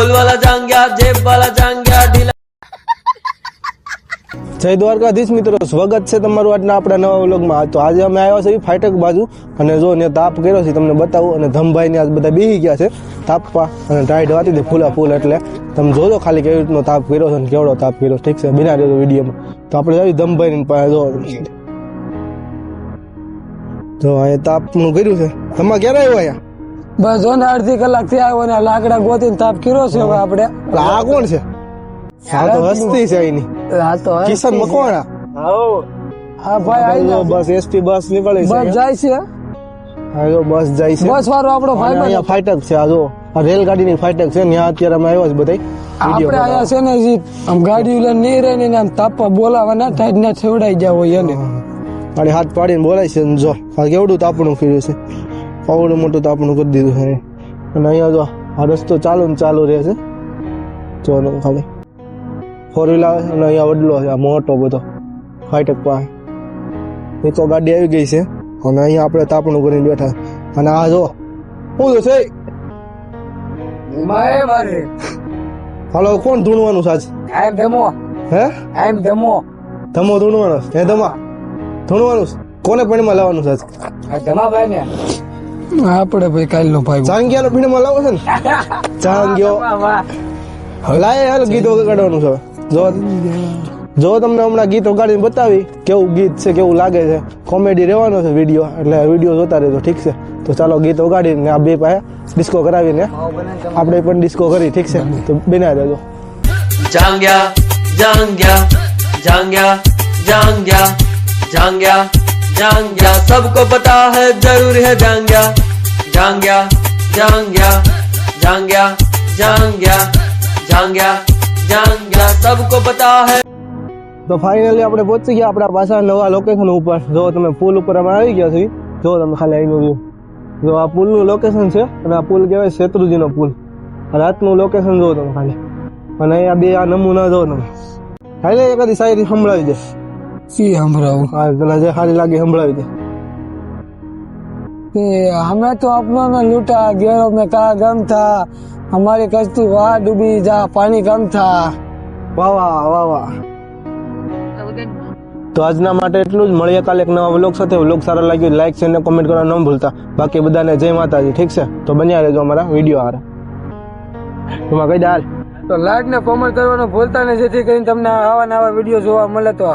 ઢોલ જાંગ્યા જેબ જાંગ્યા, ઢીલા. જય દ્વારકાધીશ મિત્રો, સ્વાગત છે તમારું આજના આપણા નવા વ્લોગમાં. તો આજે અમે આવ્યા છીએ ફાટક બાજુ, અને જો ને તાપ કર્યો છે, તમને બતાવું, અને ધમભાઈને આજ બધા બીહી ગયા છે, તાપવા, અને ટાઈટ વાતી દે ફૂલા ફૂલ એટલે. તમે જોજો ખાલી કેવી રીતનો તાપ કર્યો છે, અને કેવડો તાપ કર્યો ઠીક છે, બિના દેજો વિડીયોમાં. તો આપણે જાવી ધમભાઈની પાસે, જો. તો અહીંયા તાપનું કર્યું છે. તમારે ક્યારે આવ્યો અહીંયા? બસ જો અડધી કલાકથી આવ્યો ને લાકડા ગોતીને તાપ કર્યો છે હવે આપણે. આ કોણ છે? આ તો હસ્તી છે એની. આ તો કિશન. મકવાણા? હા ભાઈ આઈ જો. બસ એસટી બસ નીકળી છે. બસ જાય છે? હા જો બસ જાય છે. બસ વાળો આપણો ભાઈ અહીંયા ફાટક છે આ જો. આ રેલગાડીની ફાટક છે ત્યાં અત્યારે અમે આવ્યા છે બધા આપણે આયા છે ને જી આમ ગાડી લઈને નહીં રહે ને આમ તાપવા બોલાવા ના થાય ને છેવડાઈ જાવ હોય એને. અને હાથ પાડીને બોલાય છે જો. આ કેવડું તાપણું કર્યું છે. પાવડું મોટું તાપણું કરી દીધું છે અને અહીંયા જો આ રસ્તો ચાલુ ને ચાલુ રહે છે. જો ખાલી. ફોર વ્હીલર આવે છે અને અહીંયા વડલો છે આ મોટો બધો. ફાટક પાસે તો ગાડી આવી ગઈ છે. અને અહીંયા આપણે તાપણું કરીને બેઠા. અને આ જો શું છે? હાલો કોણ ધૂણવાનું સાચ આઈ એમ ધમો. હે? આમ ધમો. ધમો ધૂણવાનો હે ધમા. ધૂણવાનું કોને પાણીમાં લાવવાનું સાચ ધમાભાઈ ને આપણે ભાઈ કાલ નો ભાઈ ચાંગિયા નો ભીણમાં લાવો છે ને? ચાંગિયો. લાય હાલ ગીતો કાઢવાનું છે જો જો તમને હમણાં ગીત ઉગાડીને બતાવી કેવું ગીત છે કેવું લાગે છે. કોમેડી રહેવાનો છે વીડિયો એટલે વીડિયો જોતા રહેજો ઠીક છે? તો ચાલો ગીત ઉગાડીને આ બે પાસે ડિસ્કો કરાવીને આપણે પણ ડિસ્કો કરી ઠીક છે? તો બેના દેજો. જાંગ્યા જાંગ્યા જાંગ્યા જાંગ્યા જાંગ્યા जांग्या सबको पता है जरूर है जांग्या जांग्या जांग्या जांग्या जांग्या जांग्या जांग्या सबको पता है તો ફાઇનલી આપણે પહોંચી ગયા આપણા પાછા નવા લોકેશન ઉપર જો તમે પુલ ઉપર અમે આવી ગયા છીએ જો તમે ખાલી અહીંનું વ્યૂ જો આ પુલનું લોકેશન છે અને આ પુલ કહેવાય શેત્રુજીનો પુલ રાતનું લોકેશન જો તમે ખાલી અને અહીંયા બે આ નમૂના જો તમે ખાલી એકાદી શાયરી સંભળાવી દે તો આજના માટે એટલું જ. મળીએ કાલે એક નવા વ્લોગ સાથે. વ્લોગ સારો લાગ્યો લાઈક છે અને કોમેન્ટ કરવા ન ભૂલતા. બાકી બધાને જય માતાજી ઠીક છે? તો બન્યા રહેજો અમારા વીડિયો હારે. એમાં કઈ દાલ તો લાઈક ને કોમેન્ટ કરવાનું ભૂલતા નહીં જેથી કરીને તમને આવા નવા વીડિયો જોવા મળે તો.